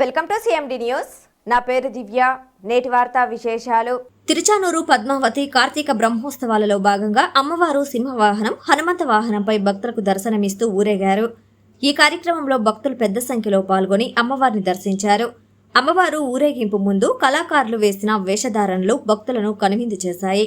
Welcome to CMD news నా పేరు దివ్య. నేటి వార్తా విశేషాలు. తిరుచానూరు పద్మావతి కార్తీక బ్రహ్మోత్సవాలలో భాగంగా అమ్మవారు సింహవాహనం హనుమంత వాహనంపై భక్తులకు దర్శనమిస్తూ ఊరేగారు. ఈ కార్యక్రమంలో భక్తులు పెద్ద సంఖ్యలో పాల్గొని అమ్మవారిని దర్శించారు. అమ్మవారు ఊరేగింపు ముందు కళాకారులు వేసిన వేషధారణలు భక్తులను కనువిందు చేశాయి.